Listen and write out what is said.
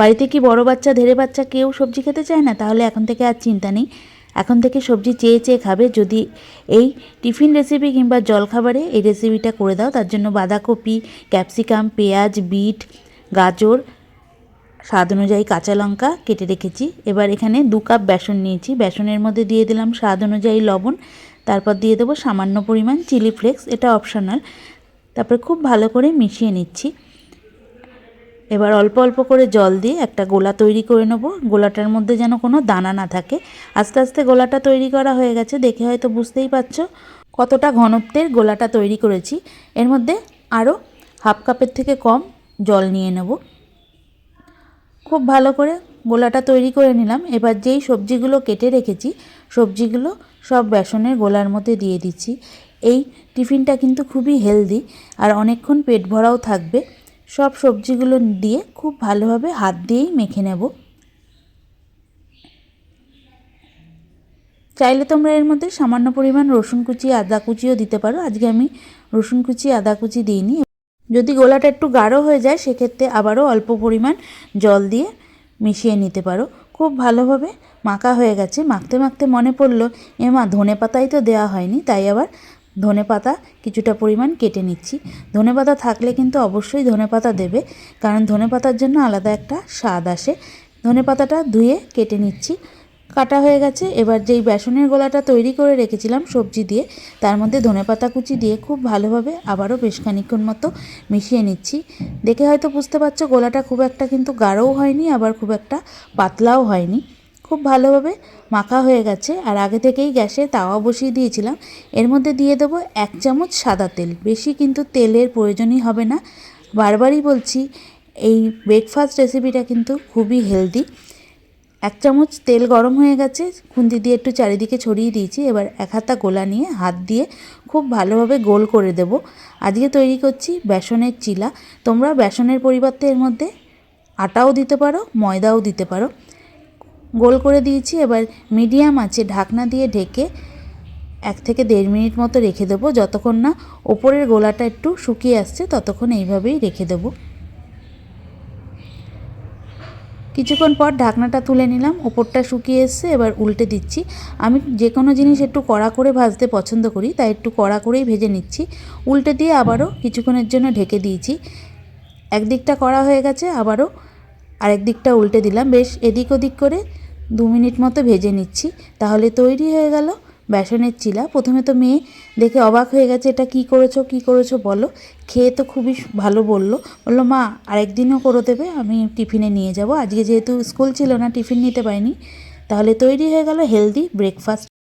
বাড়িতে কি বড় বাচ্চা ধেরে বাচ্চা কেউ সবজি খেতে চায় না? তাহলে এখন থেকে আর চিন্তা নেই। এখন থেকে সবজি চেয়ে চেয়ে খাবে। যদি এই টিফিন রেসিপি কিংবা জলখাবারে এই রেসিপিটা করে দাও, তার জন্য বাঁধাকপি ক্যাপসিকাম পেঁয়াজ, বিট, গাজর, স্বাদ অনুযায়ী কাঁচা লঙ্কা কেটে রেখেছি। এবার এখানে দু কাপ বেসন নিয়েছি। বেসনের মধ্যে দিয়ে দিলাম স্বাদ অনুযায়ী লবণ। তারপর দিয়ে দেবো সামান্য পরিমাণ চিলি ফ্লেক্স এটা অপশনাল তারপরে খুব ভালো করে মিশিয়ে নিচ্ছি। এবার অল্প অল্প করে জল দিয়ে একটা গোলা তৈরি করে নেব। গোলাটার মধ্যে যেন কোনো দানা না থাকে। আস্তে আস্তে গোলাটা তৈরি করা হয়ে গেছে, দেখে হয়তো বুঝতেই পারছ কতটা ঘনত্বের গোলাটা তৈরি করেছি। এর মধ্যে আরও হাফ কাপের থেকে কম জল নিয়ে নেব। খুব ভালো করে গোলাটা তৈরি করে নিলাম। এবার যেই সবজিগুলো কেটে রেখেছি, সবজিগুলো সব বেসনের গোলার মধ্যে দিয়ে দিচ্ছি। এই টিফিনটা কিন্তু খুবই হেলদি আর অনেকক্ষণ পেট ভরাও থাকবে। সব সবজিগুলো দিয়ে খুব ভালোভাবে হাত দিয়েই মেখে নেব। চাইলে তোমরা এর মধ্যে সামান্য পরিমাণ রসুন কুচি, আদা কুচিও দিতে পারো। আজকে আমি রসুন কুচি, আদা কুচি দিইনি। যদি গোলাটা একটু গাঢ় হয়ে যায়, সেক্ষেত্রে আবারও অল্প পরিমাণ জল দিয়ে মিশিয়ে নিতে পারো। খুব ভালোভাবে মাখা হয়ে গেছে। মাখতে মাখতে মনে পড়ল এমা ধনে পাতাই তো দেওয়া হয়নি। তাই আবার ধনে পাতা কিছুটা পরিমাণ কেটে নিচ্ছি। ধনে পাতা থাকলে কিন্তু অবশ্যই ধনে পাতা দেবে, কারণ ধনে পাতার জন্য আলাদা একটা স্বাদ আসে। ধনে পাতাটা ধুয়ে কেটে নিচ্ছি। কাটা হয়ে গেছে, এবার যেই বেসনের গোলাটা তৈরি করে রেখেছিলাম সবজি দিয়ে, তার মধ্যে ধনেপাতা কুচি দিয়ে খুব ভালোভাবে আবারও বেশ খানিক্ষণ মতো মিশিয়ে নিচ্ছি। দেখে হয়তো বুঝতে পারছ, গোলাটা খুব একটা কিন্তু গাঢ়ও হয়নি, আবার খুব একটা পাতলাও হয়নি। খুব ভালোভাবে মাখা হয়ে গেছে। আর আগে থেকেই গ্যাসে তাওয়া বসিয়ে দিয়েছিলাম। এর মধ্যে দিয়ে দেবো এক চামচ সাদা তেল। বেশি কিন্তু তেলের প্রয়োজনই হবে না। বারবারই বলছি, এই ব্রেকফাস্ট রেসিপিটা কিন্তু খুবই হেলদি এক চামচ তেল গরম হয়ে গেছে। খুন্তি দিয়ে একটু চারিদিকে ছড়িয়ে দিয়েছি। এবার এক হাতা গোলা নিয়ে হাত দিয়ে খুব ভালোভাবে গোল করে দেব। আজকে তৈরি করছি বেসনের চিলা। তোমরা বেসনের পরিবর্তে এর মধ্যে আটাও দিতে পারো, ময়দাও দিতে পারো। গোল করে দিয়েছি, এবার মিডিয়াম আছে, ঢাকনা দিয়ে ঢেকে এক থেকে দেড় মিনিট মতো রেখে দেবো। যতক্ষণ না ওপরের গোলাটা একটু শুকিয়ে আসছে, ততক্ষণ এইভাবেই রেখে দেবো। কিছুক্ষণ পর ঢাকনাটা তুলে নিলাম, ওপরটা শুকিয়ে এসছে, এবার উল্টে দিচ্ছি। আমি যে কোনো জিনিস একটু কড়া করে ভাজতে পছন্দ করি, তাই একটু কড়া করেই ভেজে নিচ্ছি। উল্টে দিয়ে আবারও কিছুক্ষণের জন্য ঢেকে দিয়েছি। একদিকটা করা হয়ে গেছে, আবারও আরেক দিকটা উল্টে দিলাম। বেশ, এদিক ওদিক করে দু মিনিট মতো ভেজে নিচ্ছি। তাহলে তৈরি হয়ে গেল বেসনের চিলা। প্রথমে তো মেয়ে দেখে অবাক হয়ে গেছে, এটা কি করেছ কি করেছ বলো? খেয়ে তো খুবই ভালো বলল। বলল, মা, আরেকদিনও করে দেবে, আমি টিফিনে নিয়ে যাব। আজকে যেহেতু স্কুল ছিল না, টিফিন নিতে পারিনি। তাহলে তৈরি হয়ে গেল হেলদি ব্রেকফাস্ট।